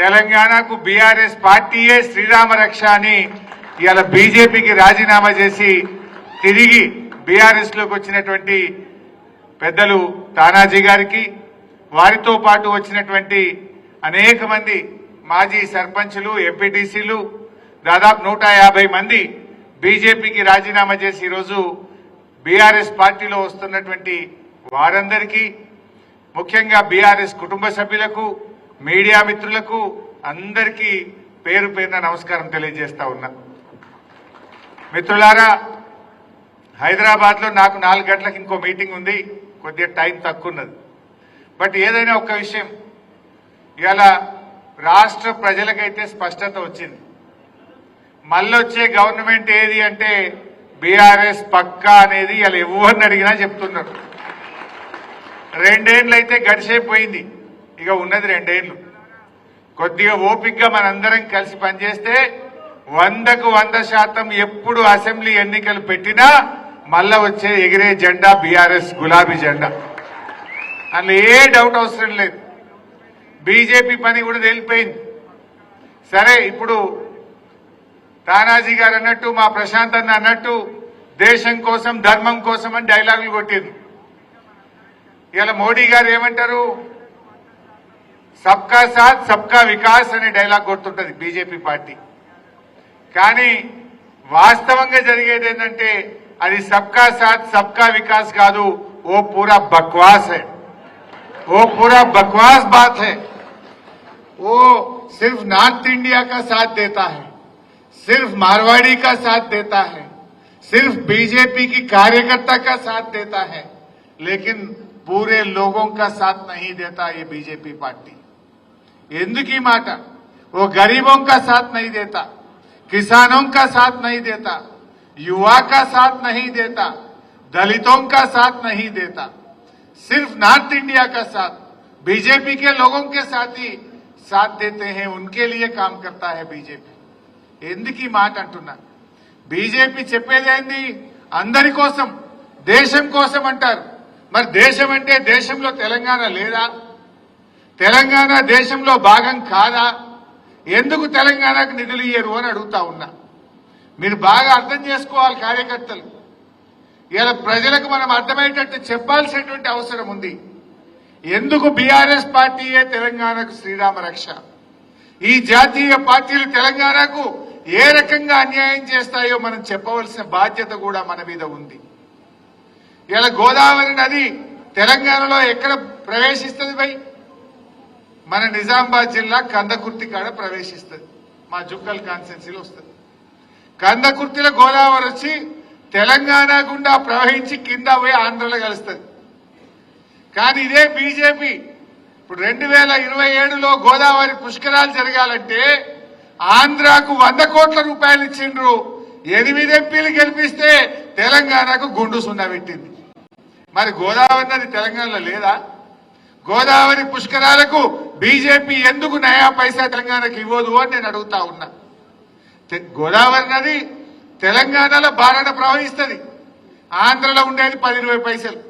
తెలంగాణకు బీఆర్ఎస్ పార్టీయే శ్రీరామ రక్ష అని ఇవాళ బీజేపీకి రాజీనామా చేసి తిరిగి బీఆర్ఎస్లోకి వచ్చినటువంటి పెద్దలు తానాజీ గారికి వారితో పాటు వచ్చినటువంటి అనేక మంది మాజీ సర్పంచులు ఎంపీటీసీలు దాదాపు నూట యాభై మంది బీజేపీకి రాజీనామా చేసి ఈరోజు బీఆర్ఎస్ పార్టీలో వస్తున్నటువంటి వారందరికీ ముఖ్యంగా బీఆర్ఎస్ కుటుంబ సభ్యులకు మీడియా మిత్రులకు అందరికీ పేరు పేరున నమస్కారం తెలియజేస్తా ఉన్నా. మిత్రులారా హైదరాబాద్లో నాకు నాలుగు గంటలకు ఇంకో మీటింగ్ ఉంది కొద్దిగా టైం తక్కువ ఉన్నది బట్ ఏదైనా ఒక విషయం ఇవాళ రాష్ట్ర ప్రజలకైతే స్పష్టత వచ్చింది. మళ్ళొచ్చే గవర్నమెంట్ ఏది అంటే బీఆర్ఎస్ పక్కా అనేది ఇలా ఎవరిని అడిగినా చెప్తున్నారు. రెండేళ్ళు అయితే గడిచేపోయింది ఇక ఉన్నది రెండేళ్ళు కొద్దిగా ఓపిక్గా మనందరం కలిసి పనిచేస్తే వందకు వంద శాతం ఎప్పుడు అసెంబ్లీ ఎన్నికలు పెట్టినా మళ్ళా వచ్చే ఎగిరే జెండా బీఆర్ఎస్ గులాబీ జెండా. అందులో ఏ డౌట్ అవసరం లేదు. బీజేపీ పని కూడా తేలిపోయింది. సరే ఇప్పుడు తానాజీ గారు అన్నట్టు మా ప్రశాంత్ అన్న అన్నట్టు దేశం కోసం ధర్మం కోసం అని డైలాగులు కొట్టింది ఇలా మోడీ గారు ఏమంటారు? సబ్కా సాత్ సబ్కా వికాస్ అనే డైలాగ్ కొడుతుంటది బీజేపీ పార్టీ కానీ వాస్తవంగా జరిగేది ఏంటంటే అది సబ్కా సాత్ సబ్కా వికాస్ కాదు ఓ పూరా బక్వాస్ है वो पूरा बकवास बात है वो सिर्फ नॉर्थ इंडिया का साथ देता है सिर्फ मारवाड़ी का साथ देता है सिर्फ बीजेपी की कार्यकर्ता का साथ देता है लेकिन पूरे लोगों का साथ नहीं देता ये बीजेपी पार्टी ఎందుకు ఈ మాట वो गरीबों का साथ नहीं देता किसानों का साथ नहीं देता युवा का साथ नहीं देता दलितों का साथ नहीं देता सिर्फ नॉर्थ इंडिया का साथ बीजेपी के लोगों के साथ ही साथ देते हैं उनके लिए काम करता है बीजेपी ఎందుకు ఈ మాట అంటున్నా బీజేపీ చెప్పేదేంది అందరి కోసం దేశం కోసం అంటారు మరి దేశం అంటే దేశంలో తెలంగాణ లేదా తెలంగాణ దేశంలో భాగం కాదా? ఎందుకు తెలంగాణకు నిధులు ఇయ్యరు అని అడుగుతా ఉన్నా. మీరు బాగా అర్థం చేసుకోవాలి కార్యకర్తలు. ఇలా ప్రజలకు మనం అర్థమయ్యేటట్టు చెప్పాల్సినటువంటి అవసరం ఉంది. ఎందుకు బీఆర్ఎస్ పార్టీయే తెలంగాణకు శ్రీరామ రక్ష? ఈ జాతీయ పార్టీలు తెలంగాణకు ఏ రకంగా అన్యాయం చేస్తాయో మనం చెప్పవలసిన బాధ్యత కూడా మన మీద ఉంది. ఇలా గోదావరి నది తెలంగాణలో ఎక్కడ ప్రవేశిస్తుంది భయ్? మన నిజామాబాద్ జిల్లా కందకుర్తి కాడ ప్రవేశిస్తుంది. మా జుక్కల్ కాన్స్టెన్సీలో వస్తుంది. కందకుర్తిలో గోదావరి వచ్చి తెలంగాణ గుండా ప్రవహించి కింద పోయి ఆంధ్రలో కలుస్తుంది. కానీ ఇదే బీజేపీ. ఇప్పుడు రెండు వేల ఇరవై ఏడులో గోదావరి పుష్కరాలు జరగాలంటే ఆంధ్రాకు వంద కోట్ల రూపాయలు ఇచ్చిండ్రు. ఎనిమిది ఎంపీలు గెలిపిస్తే తెలంగాణకు గుండు సున్నా పెట్టింది. మరి గోదావరి నది తెలంగాణలో లేదా? గోదావరి పుష్కరాలకు బీజేపీ ఎందుకు నయా పైసా తెలంగాణకు ఇవ్వదు అని నేను అడుగుతా ఉన్నా. గోదావరి నది తెలంగాణలో భారత ప్రవహిస్తుంది. ఆంధ్రలో ఉండేది పది ఇరవై పైసలు.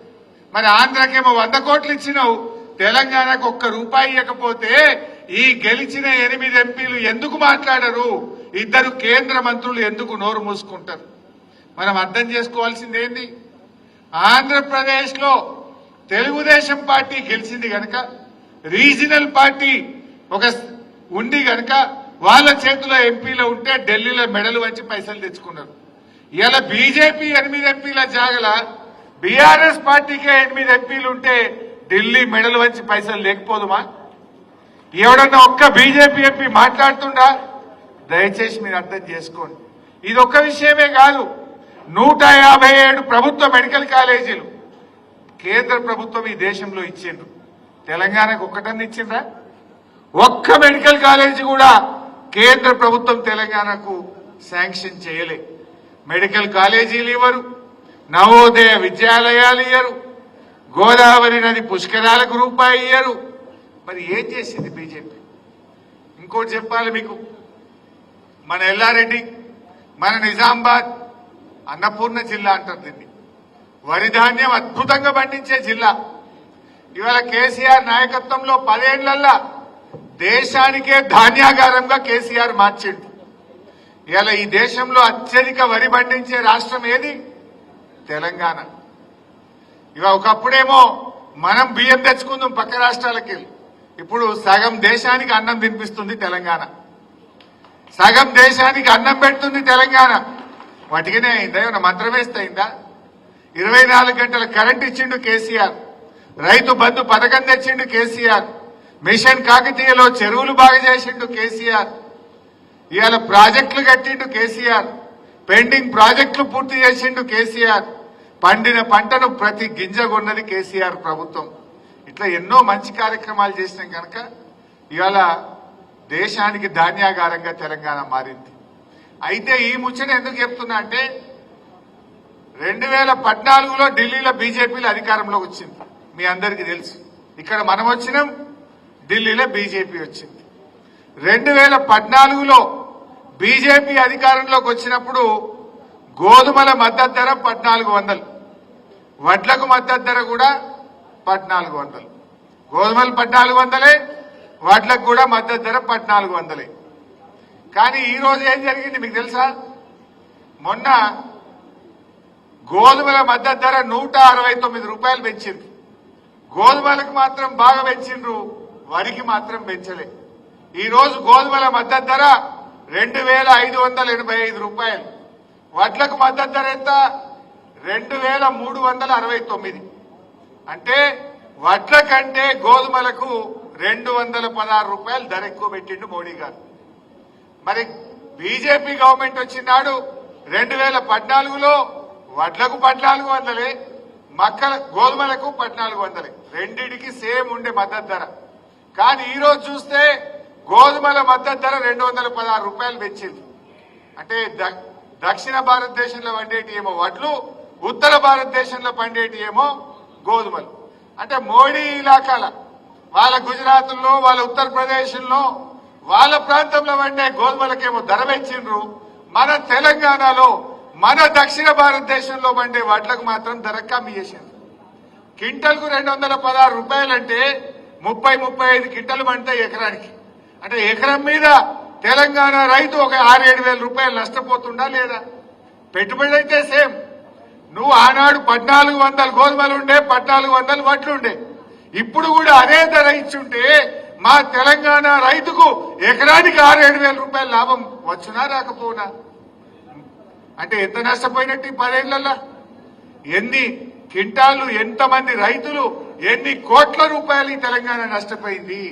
మరి ఆంధ్రకేమో వంద కోట్లు ఇచ్చినావు. తెలంగాణకు ఒక్క రూపాయి ఇవ్వకపోతే ఈ గెలిచిన ఎనిమిది ఎంపీలు ఎందుకు మాట్లాడరు? ఇద్దరు కేంద్ర మంత్రులు ఎందుకు నోరు మూసుకుంటారు? మనం అర్థం చేసుకోవాల్సింది ఏంది? ఆంధ్రప్రదేశ్లో తెలుగుదేశం పార్టీ గెలిచింది కనుక రీజనల్ పార్టీ ఒక ఉండి గనక వాళ్ళ చేతిలో ఎంపీలో ఉంటే ఢిల్లీలో మెడలు వంచి పైసలు తెచ్చుకున్నారు. ఇలా బీజేపీ ఎనిమిది ఎంపీల జాగల బీఆర్ఎస్ పార్టీకే ఎనిమిది ఎంపీలు ఉంటే ఢిల్లీ మెడలు వంచి పైసలు లేకపోదుమా? ఎవడన్నా ఒక్క బీజేపీ ఎంపీ మాట్లాడుతుండా? దయచేసి మీరు అర్థం చేసుకోండి. ఇది ఒక్క విషయమే కాదు. నూట యాభై ఏడు ప్రభుత్వ మెడికల్ కాలేజీలు కేంద్ర ప్రభుత్వం ఈ దేశంలో ఇచ్చిండ్రు. తెలంగాణకు ఒక్కటన్నా ఇచ్చిందా ఒక్క మెడికల్ కాలేజీ కూడా కేంద్ర ప్రభుత్వం తెలంగాణకు శాంక్షన్ చేయలే. మెడికల్ కాలేజీలు ఇవ్వరు నవోదయ విద్యాలయాలు ఇయ్యరు గోదావరి నది పుష్కరాలకు రూపాయి ఇయ్యరు. మరి ఏం చేసింది బీజేపీ? ఇంకోటి చెప్పాలి మీకు. మన ఎల్లారెడ్డి మన నిజామాబాద్ అన్నపూర్ణ జిల్లా అంటారు దీన్ని. వరి ధాన్యం అద్భుతంగా పండించే జిల్లా. ఇవాళ కేసీఆర్ నాయకత్వంలో పదేళ్ళల్లా దేశానికే ధాన్యాగారంగా కేసీఆర్ మార్చిండు. ఇలా ఈ దేశంలో అత్యధిక వరి పండించే రాష్ట్రం ఏది? తెలంగాణ. ఇక ఒకప్పుడేమో మనం బియ్యం తెచ్చుకుందాం పక్క రాష్ట్రాలకి ఇప్పుడు సగం దేశానికి అన్నం తినిపిస్తుంది తెలంగాణ. సగం దేశానికి అన్నం పెడుతుంది తెలంగాణ. వాటికనే అయిందా ఏమైనా మంత్రం వేస్తే అయిందా? ఇరవై నాలుగు గంటల కరెంట్ ఇచ్చిండు కేసీఆర్. రైతు బంధు పథకం తెచ్చిండు కేసీఆర్. మిషన్ కాకతీయలో చెరువులు బాగా చేసిండు కేసీఆర్. ఇవాళ ప్రాజెక్టులు కట్టిండు కేసీఆర్. పెండింగ్ ప్రాజెక్టులు పూర్తి చేసిండు కేసీఆర్. పండిన పంటను ప్రతి గింజ కొన్నది కేసీఆర్ ప్రభుత్వం. ఇట్లా ఎన్నో మంచి కార్యక్రమాలు చేసినాం కనుక ఇవాళ దేశానికి ధాన్యాగారంగా తెలంగాణ మారింది. అయితే ఈ ముచ్చట ఎందుకు చెప్తున్నా అంటే రెండు వేల పద్నాలుగులో ఢిల్లీలో బీజేపీలు అధికారంలోకి వచ్చింది. మీ అందరికీ తెలుసు. ఇక్కడ మనం వచ్చినాం ఢిల్లీలో బీజేపీ వచ్చింది. రెండు వేల పద్నాలుగులో బీజేపీ అధికారంలోకి వచ్చినప్పుడు గోధుమల మద్దతు ధర పద్నాలుగు వందలు. వడ్లకు మద్దతు ధర కూడా పద్నాలుగు వందలు. గోధుమలు పద్నాలుగు వందలే వడ్లకు కూడా మద్దతు ధర పద్నాలుగు వందలే. కానీ ఈ రోజు ఏం జరిగింది మీకు తెలుసా? మొన్న గోధుమల మద్దతు ధర నూట అరవై తొమ్మిది రూపాయలు పెంచింది. గోధుమలకు మాత్రం బాగా పెంచిండ్రు. వరికి మాత్రం పెంచలే. ఈ రోజు గోధుమల మద్దతు ధర రెండు వేల ఐదు వందల ఎనభై ఐదు రూపాయలు. వడ్లకు మద్దతు ధర ఎంత? రెండు వేల మూడు వందల అరవై తొమ్మిది. అంటే వడ్ల కంటే గోధుమలకు రెండు వందల పదహారు రూపాయలు ధర ఎక్కువ పెట్టిండు మోడీ గారు. మరి బీజేపీ గవర్నమెంట్ వచ్చినాడు రెండు వేల పద్నాలుగులో వడ్లకు పద్నాలుగు వందలే. మక్కల గోధుమలకు పద్నాలుగు వందలు. రెండిటికి సేమ్ ఉండే మద్దతు ధర. కానీ ఈ రోజు చూస్తే గోధుమల మద్దతు ధర రెండు వందల పదహారు రూపాయలు పెంచింది. అంటే ద- దక్షిణ భారతదేశంలో పండేటి ఏమో వడ్లు ఉత్తర భారతదేశంలో పండేటి ఏమో గోధుమలు. అంటే మోడీ ఇలాకాల వాళ్ళ గుజరాత్లో వాళ్ళ ఉత్తరప్రదేశ్లో వాళ్ళ ప్రాంతంలో పండే గోధుమలకేమో ధర పెంచిండ్రు. మన తెలంగాణలో మన దక్షిణ భారతదేశంలో పండే వడ్లకు మాత్రం ధర కమ్మి చేసిండ్రు క్వింటల్కు రెండు వందల పదహారు రూపాయలంటే ముప్పై ముప్పై ఐదు క్వింటలు పండుతాయి ఎకరానికి. అంటే ఎకరం మీద తెలంగాణ రైతు ఒక ఆరు ఏడు వేల రూపాయలు నష్టపోతుండా లేదా? పెట్టుబడి అయితే సేమ్. నువ్వు ఆనాడు పద్నాలుగు వందల గోధుమలు ఉండే పద్నాలుగు వందలు వడ్లు ఉండే. ఇప్పుడు కూడా అదే ధర ఇచ్చుంటే మా తెలంగాణ రైతుకు ఎకరానికి ఆరు ఏడు వేల రూపాయల లాభం వచ్చునా రాకపోనా అంటే ఎంత నష్టపోయినట్టు ఈ పదేళ్ళలో ఎన్ని క్వింటాలు ఎంతమంది రైతులు ఎన్ని కోట్ల రూపాయలు ఈ తెలంగాణ నష్టపోయింది?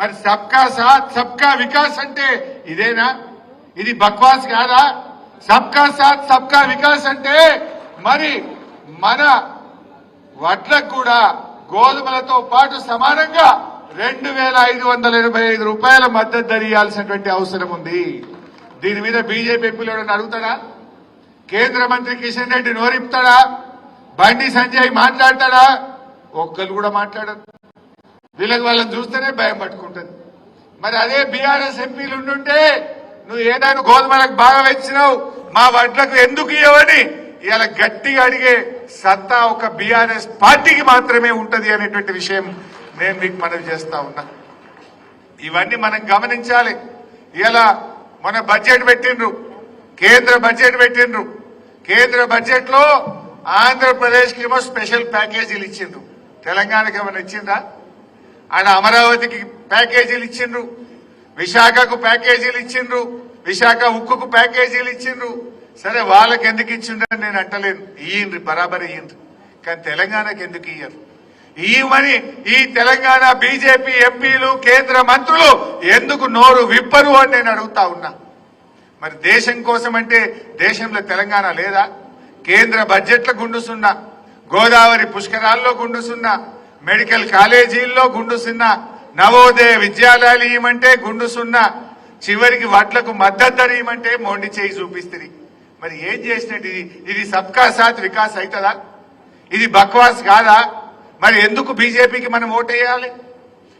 మరి సబ్కా సాత్ సబ్కా వికాస్ అంటే ఇదేనా? ఇది బక్వాస్ కాదా? సబ్కా సాత్ సబ్కా వికాస్ అంటే మరి మన వడ్లకు కూడా గోధుమలతో పాటు సమానంగా రెండు వేల ఐదు వందల ఎనభై ఐదు రూపాయల మద్దతు ధర ఇవ్వాల్సినటువంటి అవసరం ఉంది. దీని మీద బీజేపీ ఎంపీలు ఎవరైనా అడుగుతాడా కేంద్ర మంత్రి కిషన్ రెడ్డి నోరిపుతాడా బండి సంజయ్ మాట్లాడతాడా? ఒక్కరు కూడా మాట్లాడరు. వీళ్ళకి వాళ్ళని చూస్తేనే భయం పట్టుకుంటుంది. మరి అదే బీఆర్ఎస్ ఎంపీలు ఉండుంటే నువ్వు ఏదైనా గోధుమలకు బాగా వెచ్చినావు మా వడ్లకు ఎందుకు ఇవ్వని ఇలా గట్టిగా అడిగే సత్తా ఒక బీఆర్ఎస్ పార్టీకి మాత్రమే ఉంటది అనేటువంటి విషయం నేను మీకు మనవి చేస్తా ఉన్నా. ఇవన్నీ మనం గమనించాలి. ఇలా మన బడ్జెట్ పెట్టిండ్రు. కేంద్ర బడ్జెట్ పెట్టిండ్రు. కేంద్ర బడ్జెట్లో ఆంధ్రప్రదేశ్కి ఏమో స్పెషల్ ప్యాకేజీలు ఇచ్చిండ్రు. తెలంగాణకి ఏమైనా ఇచ్చిందా ఆడ అమరావతికి ప్యాకేజీలు ఇచ్చిండ్రు. విశాఖకు ప్యాకేజీలు ఇచ్చిండ్రు. విశాఖ ఉక్కుకు ప్యాకేజీలు ఇచ్చిండ్రు. సరే వాళ్ళకి ఎందుకు ఇచ్చిండ్రని నేను అంటలేను. ఇయ్యండ్రి బరాబర్ ఇయ్యండ్రి. కానీ తెలంగాణకి ఎందుకు ఇయ్యరు? ఈమని ఈ తెలంగాణ బీజేపీ ఎంపీలు కేంద్ర మంత్రులు ఎందుకు నోరు విప్పరు అని నేను అడుగుతా ఉన్నా. మరి దేశం కోసం అంటే దేశంలో తెలంగాణ లేదా? కేంద్ర బడ్జెట్ల గుండు సున్నా గోదావరి పుష్కరాల్లో గుండు సున్నా మెడికల్ కాలేజీల్లో గుండు సున్నా నవోదయ విద్యాలయాలు ఇవ్వమంటే గుండు సున్నా చివరికి వడ్లకు మద్దతు ధర ఇవ్వమంటే మొండి చేయి చూపిస్తుంది. మరి ఏం చేసినట్టు ఇది? ఇది సబ్కా సాత్ వికాస్ అవుతుందా? ఇది బక్వాస్ కాదా? మరి ఎందుకు బీజేపీకి మనం ఓటేయాలి?